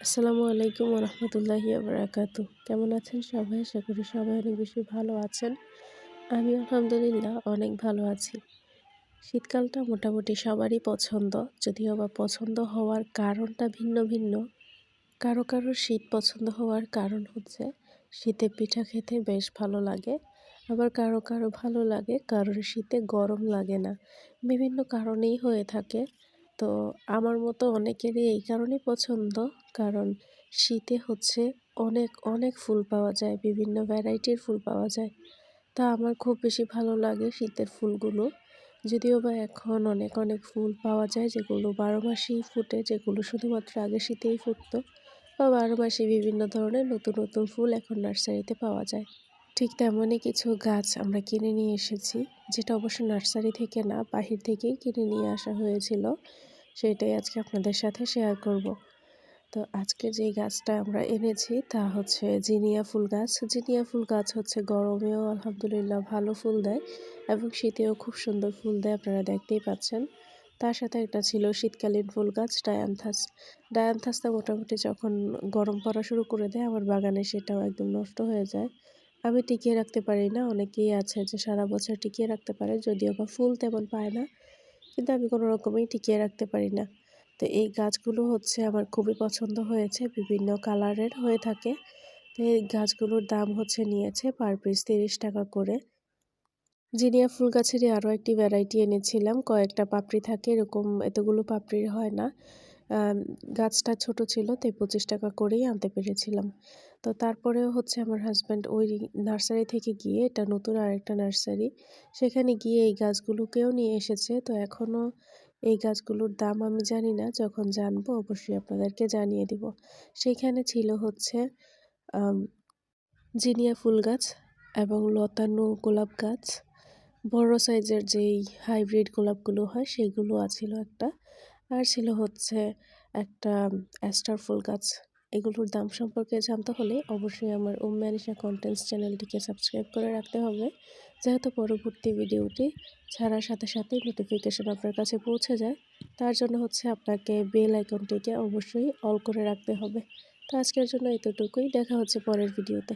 আসসালামু আলাইকুম রহমতুল্লাহি বারাকাত কেমন আছেন সবাই? আশা করি সবাই অনেক বেশি ভালো আছেন। আমি আলহামদুলিল্লাহ অনেক ভালো আছি। শীতকালটা মোটামুটি সবারই পছন্দ। যদিও বা পছন্দ হওয়ার কারণটা ভিন্ন ভিন্ন। কারও কারও শীত পছন্দ হওয়ার কারণ হচ্ছে শীতে পিঠা খেতে বেশ ভালো লাগে। আবার কারও কারও ভালো লাগে, কারোর শীতে গরম লাগে না। বিভিন্ন কারণেই হয়ে থাকে। তো আমার মতো অনেকেরই এই কারণেই পছন্দ। কারণ শীতে হচ্ছে অনেক অনেক ফুল পাওয়া যায়, বিভিন্ন ভ্যারাইটির ফুল পাওয়া যায়। তা আমার খুব বেশি ভালো লাগে শীতের ফুলগুলো। যদিও বা এখন অনেক অনেক ফুল পাওয়া যায় যেগুলো বারো মাসেই ফুটে, যেগুলো শুধুমাত্র আগে শীতেই ফুটতো। বা বারো মাসে বিভিন্ন ধরনের নতুন নতুন ফুল এখন নার্সারিতে পাওয়া যায়। ঠিক তেমনই কিছু গাছ আমরা কিনে নিয়ে এসেছি, যেটা অবশ্য নার্সারি থেকে না, বাহির থেকেই কিনে নিয়ে আসা হয়েছিল। সেটাই আজকে আপনাদের সাথে শেয়ার করব। তো আজকে যে গাছটা আমরা এনেছি তা হচ্ছে জিনিয়া ফুল গাছ। জিনিয়া ফুল গাছ হচ্ছে গরমেও আলহামদুলিল্লাহ ভালো ফুল দেয় এবং শীতেও খুব সুন্দর ফুল দেয়, আপনারা দেখতেই পাচ্ছেন। তার সাথে একটা ছিল শীতকালীন ফুল গাছ, ডায়ান্থাস। ডায়ান্থাসটা মোটামুটি যখন গরম পড়া শুরু করে দেয়, আমার বাগানে সেটাও একদম নষ্ট হয়ে যায়। আমি টিকিয়ে রাখতে পারি না, অনেকেই আছে যে সারা বছর টিকিয়ে রাখতে পারে, যদিও বা ফুল তেমন পায় না। কিন্তু আমি কোনো রকমেই টিকিয়ে রাখতে পারি না। তো এই গাছগুলো হচ্ছে আমার খুবই পছন্দ হয়েছে, বিভিন্ন কালারের হয়ে থাকে। তো এই গাছগুলোর দাম হচ্ছে নিয়েছে পার পিস তিরিশ টাকা করে। জিনিয়া ফুল গাছেরই আরও একটি ভ্যারাইটি এনেছিলাম। কয়েকটা পাপড়ি থাকে, এরকম এতগুলো পাপড়ির হয় না। গাছটা ছোট ছিল, তাই পঁচিশ টাকা করেই আনতে পেরেছিলাম। তো তারপরেও হচ্ছে আমার হাজব্যান্ড ওই নার্সারি থেকে গিয়ে, এটা নতুন আরেকটা নার্সারি সেখানে গিয়ে এই গাছগুলোকেও নিয়ে এসেছে। তো এখনও এই গাছগুলোর দাম আমি জানি না, যখন জানব অবশ্যই আপনাদেরকে জানিয়ে দিব। সেখানে ছিল হচ্ছে জিনিয়া ফুল গাছ এবং লতানো গোলাপ গাছ। বড় সাইজের যেই হাইব্রিড গোলাপগুলো হয়, সেগুলো আছিল একটা। আর ছিল হচ্ছে একটা অ্যাস্টার ফুল গাছ। এগুলোর দাম সম্পর্কে জানতে হলে অবশ্যই আমার ওম ম্যানিশা কন্টেন্টস চ্যানেলটিকে সাবস্ক্রাইব করে রাখতে হবে। যেহেতু পরবর্তী ভিডিওটি ছাড়ার সাথে সাথে নোটিফিকেশন আপনার কাছে পৌঁছে যায়, তার জন্য হচ্ছে আপনাকে বেল আইকনটিকে অবশ্যই অল করে রাখতে হবে। তো আজকের জন্য এতটুকুই। দেখা হচ্ছে পরের ভিডিওতে